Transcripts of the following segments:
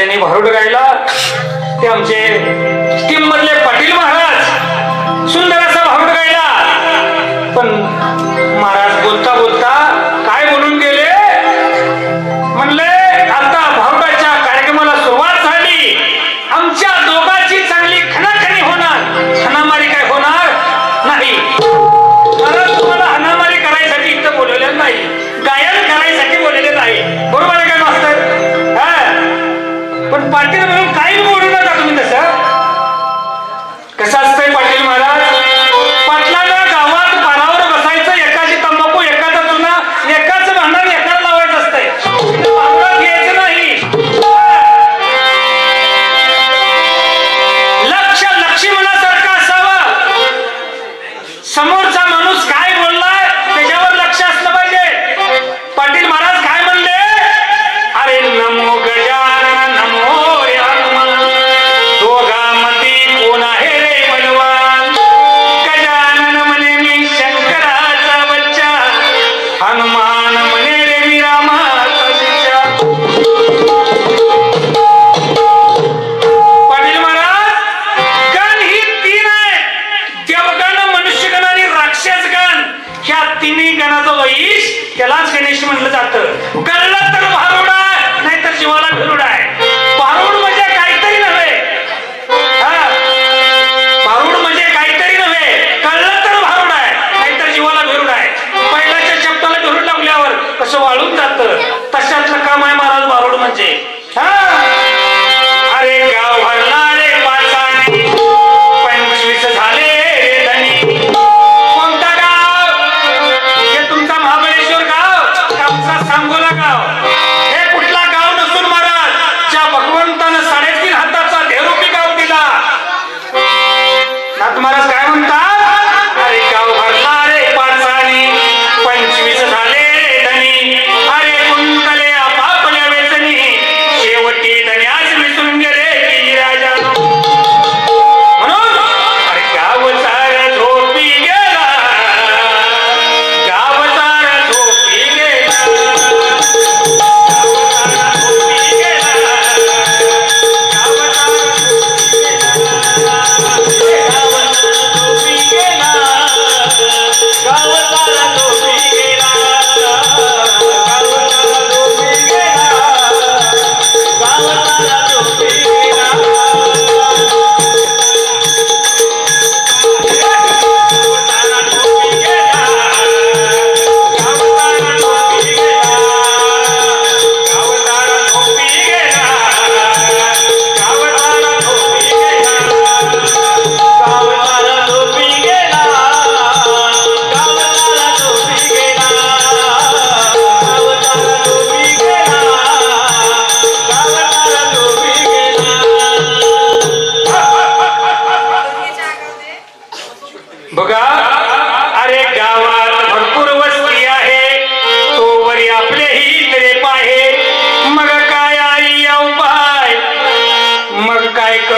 त्यांनी भरूड गायला ते आमचे टीम मधले पाटील महाराज सुंदर असा भरूड गायला. पण ह्या तिन्ही गणाचा वैश त्यालाच गणेश म्हटलं जात. कळलं तर भारुड आहे नाहीतर जीवाला भिरुड आहे. भारुड म्हणजे काहीतरी नव्हे. भारुड म्हणजे काहीतरी नव्हे. कळलं तर भारुड आहे नाहीतर जीवाला गरुड आहे. पहिल्याच्या शब्दाला भिरुड लावल्यावर कसं वाळून जात? तशातलं काम आहे महाराज भारुड म्हणजे. हा.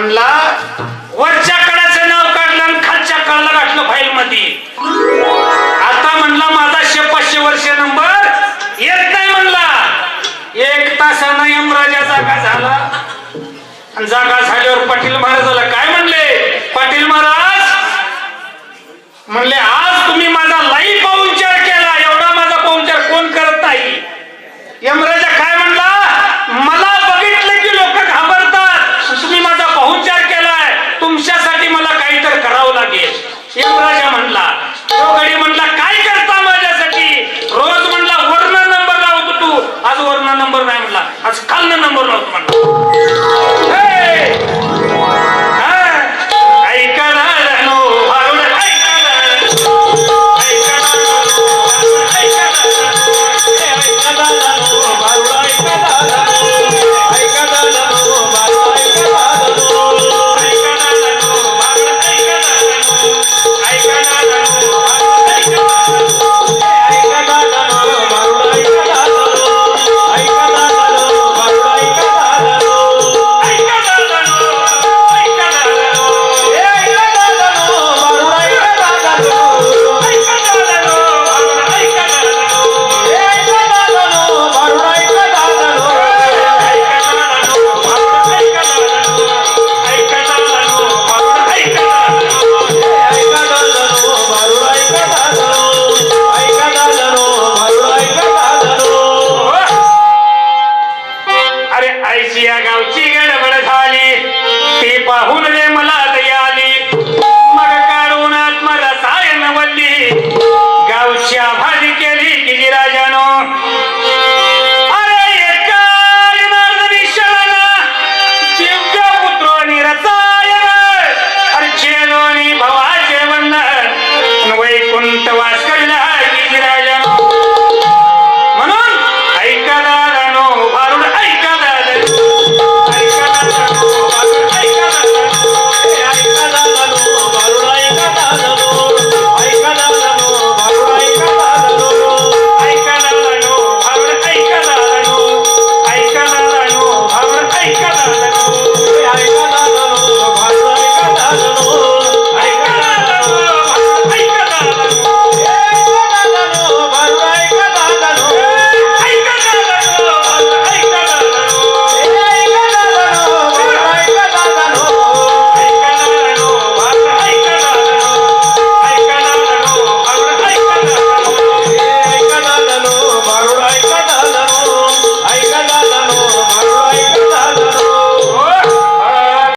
म्हणला वरच्या कडाचं नाव काढलं आणि खालच्या कडला घातलं फाईल मध्ये आता म्हणला माझा शे पाचशे वर्ष नंबर येत नाही म्हणला. एक तासानं यमराजा जागा झाला. आणि जागा झाल्यावर पाटील महाराजाला काय म्हणले? पाटील महाराज म्हणले आज तुम्ही माझा लाईव्ह पाहुणचार केला. एवढा माझा पाहुणचार कोण करत नाही? यमराज